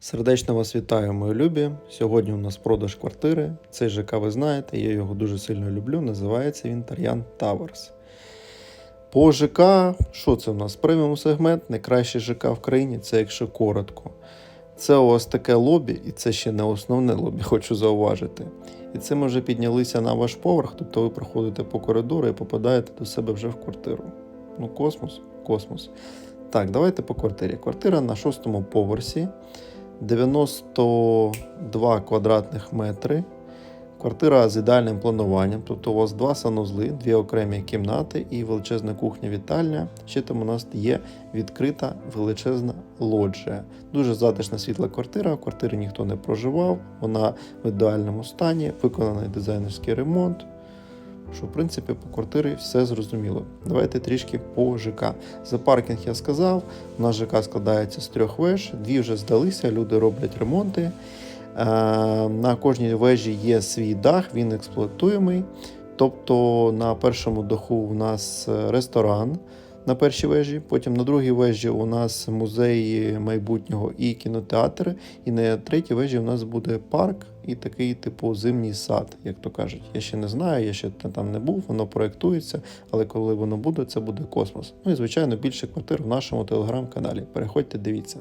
Сердечно вас вітаю, мої любі. Сьогодні у нас продаж квартири. Цей ЖК ви знаєте, я його дуже сильно люблю. Називається він Тар'ян Towers. По ЖК, що це у нас? Преміум сегмент, найкращий ЖК в країні, це якщо коротко. Це у вас таке лобі, і це ще не основне лобі, хочу зауважити. І це ми вже піднялися на ваш поверх, тобто ви проходите по коридору і попадаєте до себе вже в квартиру. Ну, космос, космос. Так, давайте по квартирі. Квартира на шостому поверсі. 92 квадратних метри. Квартира з ідеальним плануванням. Тобто у вас два санузли, дві окремі кімнати і величезна кухня-вітальня. Ще там у нас є відкрита величезна лоджія. Дуже затишна світла квартира. В квартирі ніхто не проживав. Вона в ідеальному стані, виконаний дизайнерський ремонт. Що, в принципі, по квартирі все зрозуміло. Давайте трішки по ЖК. За паркінг я сказав. У нас ЖК складається з трьох веж, дві вже здалися, люди роблять ремонти. Е, На кожній вежі є свій дах, він експлуатуємий. Тобто на першому даху у нас е, ресторан на першій вежі, потім на другій вежі у нас музей майбутнього і кінотеатр, і на третій вежі у нас буде парк і такий, типу, зимній сад, як то кажуть. Я ще не знаю, я ще там не був, воно проєктується, але коли воно буде, це буде космос. Ну і звичайно більше квартир в нашому телеграм-каналі. Переходьте, дивіться.